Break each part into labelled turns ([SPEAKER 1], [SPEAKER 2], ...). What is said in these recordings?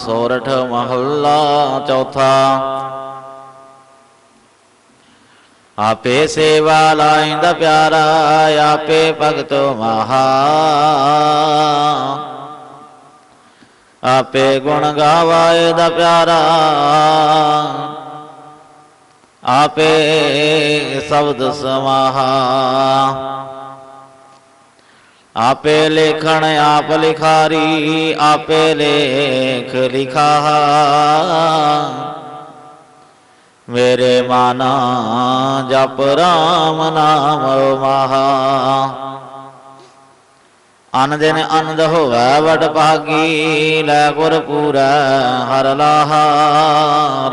[SPEAKER 1] ਸੋਰਠ ਮਹੱਲਾ ਚੌਥਾ। ਆਪੇ ਸੇਵਾ ਲਾਇੰਦਾ ਪਿਆਰਾ, ਆਪੇ ਭਗਤ ਮਹਾ। ਆਪੇ ਗੁਣ ਗਾਵਾਏ ਦਾ ਪਿਆਰਾ। ਆਪੇ ਸ਼ਬਦ ਸਮਾਹਾ। ਆਪੇ ਲੇਖਣ, ਆਪ ਲਿਖਾਰੀ, ਆਪੇ ਲੇਖ ਲਿਖਾ। ਮੇਰੇ ਮਾਨਾ ਜਪ ਰਾਮ ਨਾਮ ਮਹਾ। ਅਨ ਦਿਨ ਆਨੰਦ ਹੋਵੈ ਵਡ ਭਾਗੀ, ਲੈ ਗੁਰ ਪੂਰੈ ਹਰ ਲਾਹਾ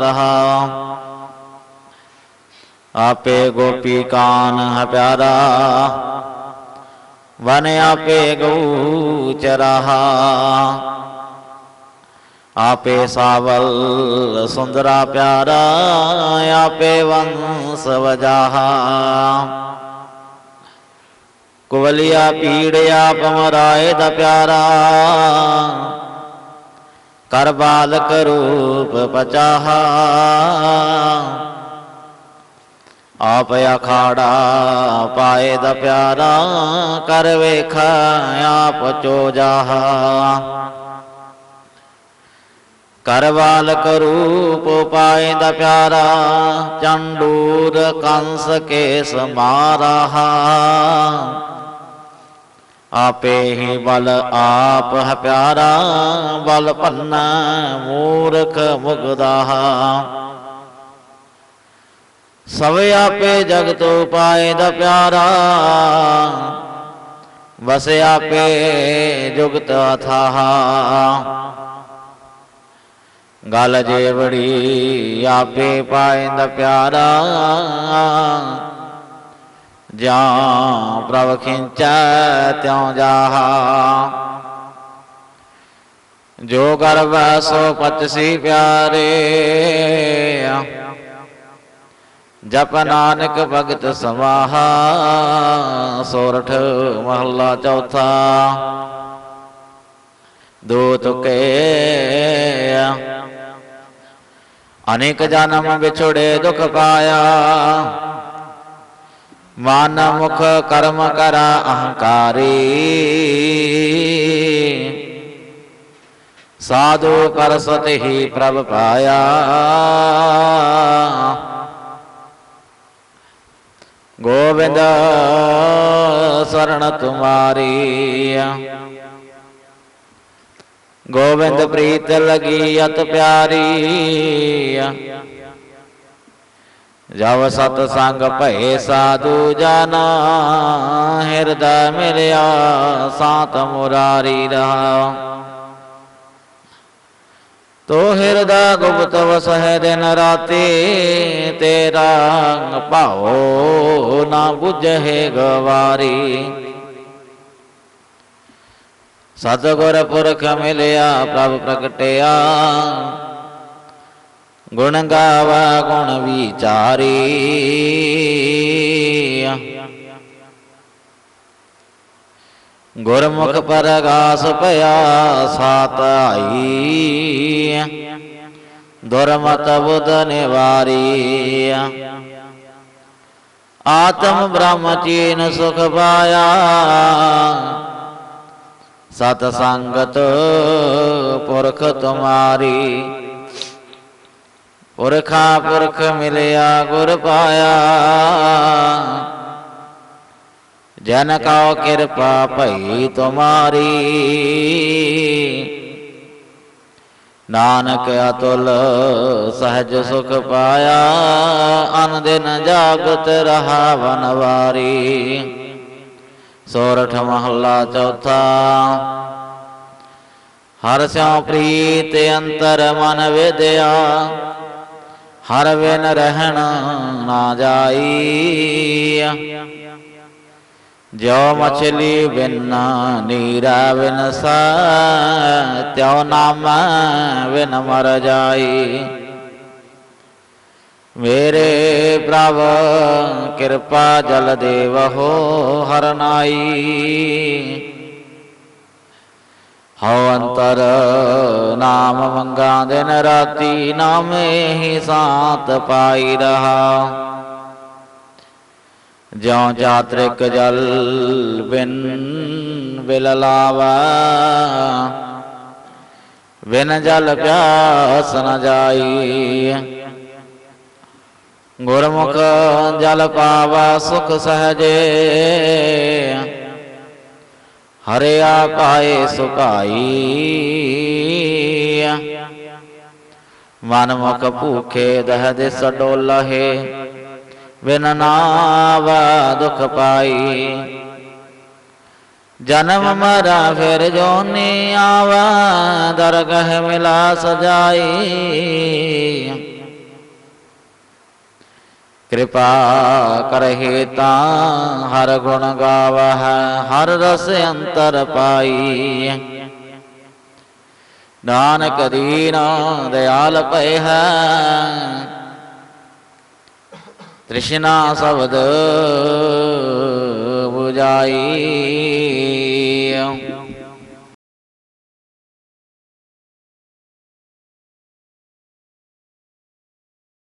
[SPEAKER 1] ਰਹਾ। ਆਪੇ ਗੋਪੀ ਕਾਨ ਹੈ ਪਿਆਰਾ ਵਨ ਆਪੇ ਗਊ ਚਰਹਾ ਆਪੇ ਸਾਵਲ ਸੁੰਦਰਾ ਪਿਆਰਾ, ਆਪੇ ਵੰਸ ਵਜਾਹਾ। ਕੁਵਲਿਆ ਪੀੜਿਆ ਪਮਰਾਏ ਦਾ ਪਿਆਰਾ ਕਰ ਬਾਲਕ ਰੂਪ ਪਚਾਹਾ। ਆਪ ਅਖਾੜਾ ਪਾਏ ਦਾ ਪਿਆਰਾ ਕਰ ਵੇਖ, ਆਪ ਚੋਜਾਹਾ ਕਰ ਬਾਲਕ ਰੂਪ ਪਾਏ ਦਾ ਪਿਆਰਾ, ਚੰਡੂਰ ਕੰਸ ਕੇ ਸਮਾਰਹਾ ਆਪੇ ਹੀ ਬਲ ਆਪ ਹੈ ਪਿਆਰਾ, ਬਲ ਭੰਨਾ ਮੂਰਖ ਮੁਗਦਾ ਸਭ ਆਪੇ ਜਗਤ ਪਾਏ ਦਾ ਪਿਆਰਾ। ਵਸ ਆਪੇ ਜੁਗਤ ਅਥਾਹ। ਗਲ ਜੇਵੜੀ ਆਪੇ ਪਾਏ ਦਾ ਪਿਆਰਾ। ਜਾਂ ਪ੍ਰਭ ਖਿੰਚੈ ਤਿਉ ਜਾਹਾ। ਜੋ ਗਰਵੈ ਸੋ ਪਤਸੀ ਪਿਆਰੇ। ਜਪ ਨਾਨਕ ਭਗਤ ਸਮਾਹਾ ਸੋਰਠ ਮਹੱਲਾ ਚੌਥਾ। ਦੋ ਤੁਕੇ ਅਨੇਕ ਜਨਮ ਵਿਛੜੇ ਦੁਖ ਪਾਇਆ। ਮਨ ਮੁਖ ਕਰਮ ਕਰਾ ਅਹੰਕਾਰੀ। ਸਾਧੂ ਪਰਸਤ ਹੀ ਪ੍ਰਭ ਪਾਇਆ। ਗੋਬਿੰਦ ਸਰਣ ਤੁਮਾਰੀ। ਗੋਬਿੰਦ ਪ੍ਰੀਤ ਲਗੀ ਅਤ ਪਿਆਰੀ। ਜਬ ਸਤ ਸੰਗ ਭਏ ਸਾਧੂ ਜਨਾ, ਹਿਰਦੈ ਮਿਲਿਆ ਸਾਤ ਮੁਰਾਰੀ ਰਹਾ। ਤੋ ਹਿਰਦਾ ਗੁਪਤ ਵਸਹਿ ਦਿਨ ਰਾਤੀ, ਤੇਰਾ ਭਾਉ ਨਾ 부ਝੇ ਗਵਾਰੀ। ਸਤਿਗੁਰ ਪੁਰਖ ਮਿਲਿਆ, ਪ੍ਰਭ ਪ੍ਰਗਟਿਆ। ਗੁਣ ਗਾਵਾ, ਗੁਣ ਵਿਚਾਰੀ। ਗੁਰਮੁਖ ਪਰਗਾਸ ਭਇਆ ਸਾਤ ਆਈ। ਦੁਰਮਤ ਬੁਧ ਨਿਵਾਰੀ ਆਤਮ ਬ੍ਰਹਮ ਚੀਨ ਸੁਖ ਪਾਇਆ। ਸਤ ਸੰਗਤ ਪੁਰਖ ਤੁਮਾਰੀ। ਪੁਰਖਾ ਪੁਰਖ ਮਿਲਿਆ ਗੁਰ ਪਾਇਆ। ਜਨ ਕਉ ਕਿਰਪਾ ਭਈ ਤੁਮਾਰੀ। ਨਾਨਕ ਅਤੁਲ ਸਹਜ ਸੁਖ ਪਾਇਆ, ਅਨ ਦਿਨ ਜਾਗਤ ਰਹਾ ਵਨਵਾਰੀ ਸੋਰਠ ਮਹੱਲਾ ਚੌਥਾ, ਹਰ ਸਿਉ ਪ੍ਰੀਤ ਅੰਤਰ ਮਨ ਵਿਦਿਆ, ਹਰ ਵਿਨ ਰਹਿਣ ਨਾ ਜਾਈ। ਜੋ ਮਛਲੀ ਬਿਨ ਨੀਰਾ ਬਿਨ ਸਾ ਤਿਉ ਨਾਮ ਬਿਨ ਮਰ ਜਾਈ। ਮੇਰੇ ਪ੍ਰਭ ਕਿਰਪਾ ਜਲ ਦੇਵਹੋ ਹਰਨਾਈ ਹਉ ਅੰਤਰ ਨਾਮ ਮੰਗਾ ਦਿਨ ਰਾਤੀ ਨਾਮੇ ਹੀ ਸਾਤ ਪਾਈ ਰਹਾ। ਜਿਉ ਜਾਤਰਿਕ ਜਲ ਬਿਨ ਬਿਲ ਬਿਨ ਜਲ ਪਿਆਸ ਨ ਜਾਈ। ਗੁਰਮੁਖ ਜਲ ਪਾਵਾ, ਸੁਖ ਸਹਜੇ। ਹਰਿਆ ਪਾਏ ਸੁਭਾਈ ਮਨ ਮੁਖ ਭੂਖੇ ਦਹ ਦਿਸ ਡੋਲਹਿ ਬਿਨ ਨਾਵ ਦੁਖ ਪਾਈ। ਜਨਮ ਮਰਾ ਫਿਰ ਜੋਨੀ ਆਵਾ, ਦਰਗਹ ਮਿਲਾ ਸਜਾਈ। ਕਿਰਪਾ ਕਰਹਿ ਤਾਂ ਹਰ ਗੁਣ ਗਾਵਹ, ਹਰ ਰਸ ਅੰਤਰ ਪਾਈ। ਨਾਨਕ ਦੀਨ ਦਿਆਲ ਪਏ ਹੈ ਤ੍ਰਿਸ਼ਨਾ ਸ਼ਬਦ 부ਜਾਈ